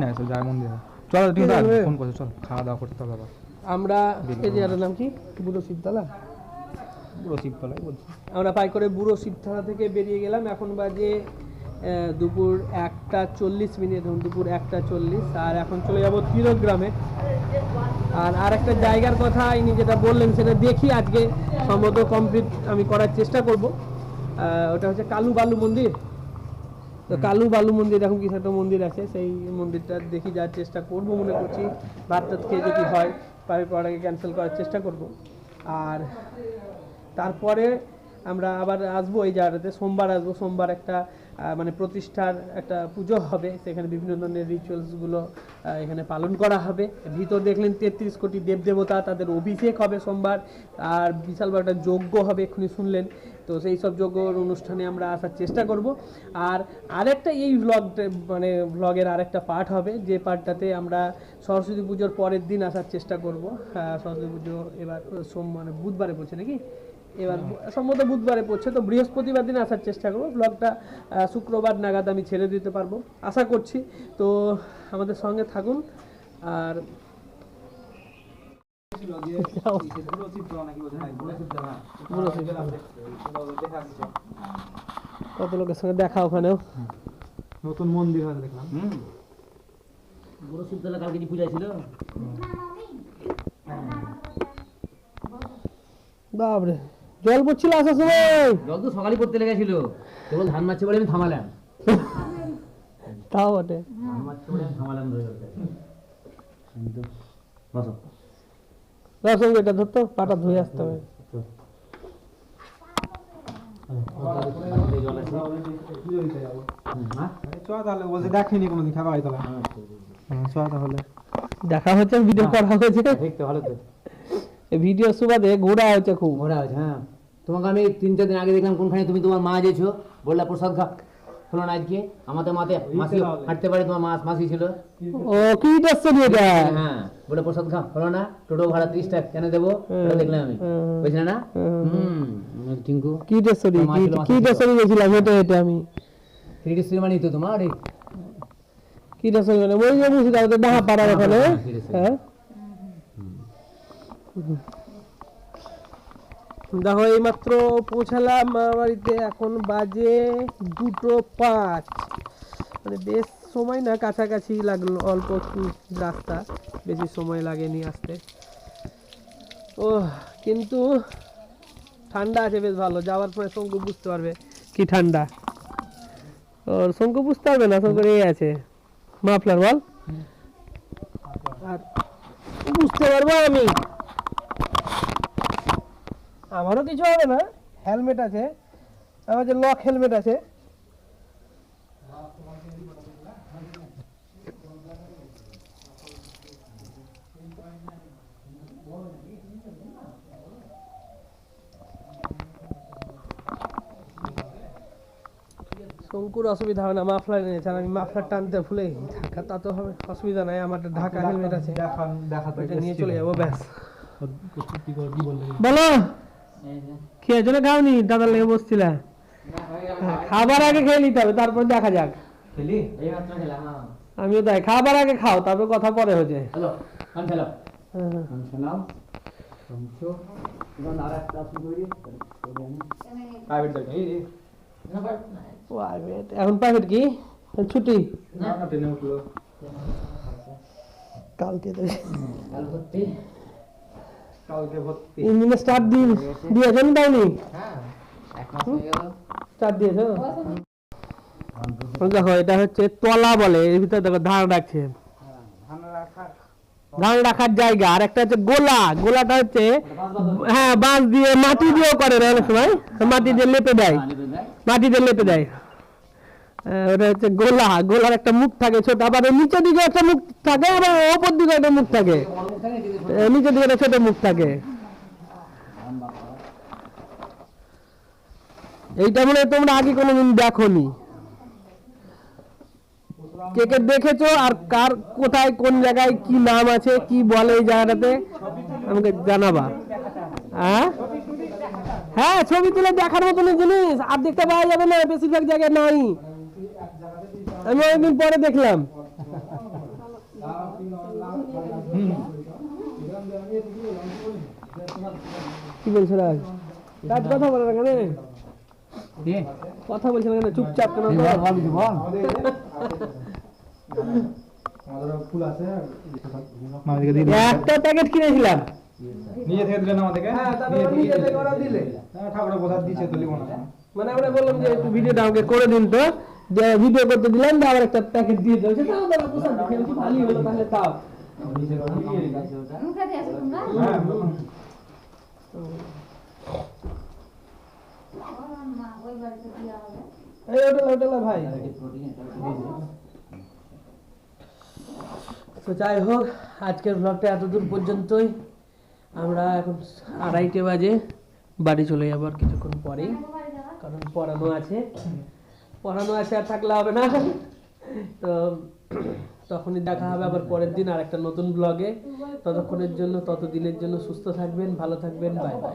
না এসব যায় চলো তুমি ফোন করছ চল খাওয়া দাওয়া করতে হবে আবার। আমরা এই জায়গাটার নাম কি? বুড়ো শিবতলা? পুরো শিবতলাই বলছি। আমরা পাই করে বুড়ো শিবতলা থেকে বেরিয়ে গেলাম। এখন বাজে দুপুর একটা চল্লিশ মিনিট দুপুর একটা চল্লিশ। আর এখন চলে যাব তিরোগ্রামে। আর আর একটা জায়গার কথা ইনি যেটা বললেন সেটা দেখি আজকে। সম্ভবত কমপ্লিট আমি করার চেষ্টা করব। আহ, ওটা হচ্ছে কালু বালু মন্দির। তো কালু বালু মন্দির এখন কিছু একটা মন্দির আছে, সেই মন্দিরটা দেখি যাওয়ার চেষ্টা করব মনে করছি। ভাত টাত খেয়ে যদি হয় পারে পড়াকে ক্যান্সেল করার চেষ্টা করব। আর তারপরে আমরা আবার আসব এই জায়গাটাতে, সোমবার আসব, সোমবার একটা মানে প্রতিষ্ঠার একটা পুজো হবে। সেখানে বিভিন্ন ধরনের রিচুয়ালসগুলো এখানে পালন করা হবে। ভিতর দেখলেন তেত্রিশ কোটি দেবদেবতা তাদের অভিষেক হবে সোমবার। আর বিশাল বড় একটা যজ্ঞ হবে এক্ষুনি শুনলেন। তো সেই সব যজ্ঞর অনুষ্ঠানে আমরা আসার চেষ্টা করব। আর আরেকটা এই ভ্লগ মানে ভ্লগের আরেকটা পার্ট হবে, যে পার্টটাতে আমরা সরস্বতী পুজোর পরের দিন আসার চেষ্টা করব। সরস্বতী পুজো এবার সোম মানে বুধবারে পড়ছে নাকি? এবার সম্ভবত বুধবারে পড়ছে তো বৃহস্পতিবার দিন আসার চেষ্টা করব। ব্লগটা শুক্রবার নাগাদ আমি ছেড়ে দিতে পারব। আশা করছি তো আমাদের সঙ্গে থাকুন আর কত লোকের সঙ্গে দেখা ওখানেও? নতুন মন্দির হয়তো দেখলাম। বুড়ো শিবতলা কালকে যে পূজা ছিল বাপরে। জল পড়ছিল আসার সময়। জল তো সকালে পড়তে লেগেছিল। কেবল ধান মারছে বলে আমি থামালাম। তাও বটে। ধান মারছে বলে আমি থামালাম। বসো। এটা ধরতো পাটা ধুয়ে আসতে হবে। হ্যাঁ? দেখিনি কোনোদিন খাবার আইতলা হ্যাঁ তাহলে। দেখা হচ্ছে ভিডিও করা হয়েছে। ঠিক তো ভালো তো। ভিডিও সুবাদে ঘোরা হচ্ছে খুব। ঘোরা হয়েছে হ্যাঁ। তোমাকে আমি তিন চার দিন আগে দেখলাম কোনখানে তুমি তোমার মা যেছো বললা প্রসাদ খা। হলো না আজকে আমাদের মাতে মাসি হাঁটতে পারে তোমার মাস মাসি ছিল। ও কি দেখছ নি এটা হ্যাঁ বলে প্রসাদ খা। হলো না টোটো ভাড়া ত্রিশ টাকা কেন দেবো? ওটা দেখলাম আমি। বুঝলে না? হুম। টিঙ্কু। কি নি মা কি দেখছ নি গেছিলাম? হেঁটে হেঁটে আমি। থ্রি ডি সিনেমা নিত তোমার কি নি মানে ওই যে বুঝি দাও ডাহা পাড়ার ওখানে। হ্যাঁ দেখো, এইমাত্র পৌঁছালাম বাড়িতে। এখন বাজে দুটো পাঁচ। মানে বেশ সময় না, কাছাকাছি লাগল, অল্প একটু রাস্তা। বেশি সময় লাগেনি আসতে। ও কিন্তু ঠান্ডা আছে বেশ ভালো। যাওয়ার পরে শঙ্কু বুঝতে পারবে কি ঠান্ডা। ওর শঙ্কু বুঝতে পারবে না, শঙ্কর এই আছে। মাফলার বল। আর বুঝতে পারব আমি। আমারও কিছু হবে না হেলমেট আছে আমার যে লক হেলমেট আছে। শঙ্কুর অসুবিধা হবে না মাফলার আর আমি মাফলার টানতে ভুলে। ঢাকা তা তো হবে অসুবিধা নাই আমার ঢাকা হেলমেট আছে। নিয়ে চলে যাব ব্যাস। বলো! খেয়েছো না খাওনি? দাদার লেগে বসছিলা। খাবার আগে খেয়ে নিতে হবে তারপর দেখা যাক। হ্যাঁ। আমিও তাই খাবার আগে খাও তারপর কথা পরে হচ্ছে। হ্যাঁ। এখন প্রাইভেট কি? ছুটি? উঠল। কালকে তো কাল ভর্তি। কালকে ভর্তি। ইঞ্জিনে স্টার্ট দিয়ে দিয়েছ না দাওনি হ্যাঁ এক মাস হয়ে গেল। স্টার্ট দিয়েছ? দেখো এটা হচ্ছে তলা বলে এর ভিতরে দেখো ধান রাখছে। ধান রাখার জায়গা আর একটা হচ্ছে গোলা। গোলাটা হচ্ছে হ্যাঁ। বাঁশ দিয়ে মাটি দিয়েও করে না অনেক সময়। মাটি দিয়ে লেপে দেয়। মাটি দিয়ে লেপে দেয়। গোলা, গোলার একটা মুখ থাকে ছোট, আবার নিচের দিকে একটা মুখ থাকে, আবার ওপর দিকে একটা মুখ থাকে। নিচের দিকে একটা ছোট মুখ থাকে। এইটা মনে তোমরা আগে কোনোদিন দেখোনি। কে কে দেখেছ আর কার কোথায়, কোন জায়গায় কি নাম আছে, কি বলে এই জায়গাটাতে, আমাকে জানাবা। হ্যাঁ? হ্যাঁ ছবি তুলে দেখার মতন জিনিস, আর দেখতে পাওয়া যাবে না, বেশিরভাগ জায়গায় নাই। আমি অনেকদিন পরে দেখলাম। কি বলছো রাজ? কথা বলে না কেন কথা বলছে না কেন? চুপচাপ কেন। একটা প্যাকেট কিনেছিলাম। নিজে থেকে দিলেন আমাদেরকে? হ্যাঁ তারপরে নিজে থেকে ওরা দিলে। হ্যাঁ, ঠাকুরের প্রসাদ তো লিখো না মানে আমরা বললাম যে একটু ভিডিওটা আমাকে করে দিন তো। ভিডিও করতে দিলাম আবার একটা প্যাকেট দিয়ে ভালোই হলো তাহলে তাও যাই হোক, আজকের ব্লগটা এতদূর পর্যন্তই। আমরা এখন আড়াইটে বাজে, বাড়ি চলে যাব আর কিছুক্ষণ পরেই, কারণ পড়ানো আছে। পড়ানো আছে আর থাকলে হবে না। তো তখনই দেখা হবে আবার পরের দিন আর একটা নতুন ব্লগে ততক্ষণের জন্য, ততদিনের জন্য সুস্থ থাকবেন, ভালো থাকবেন বাই বাই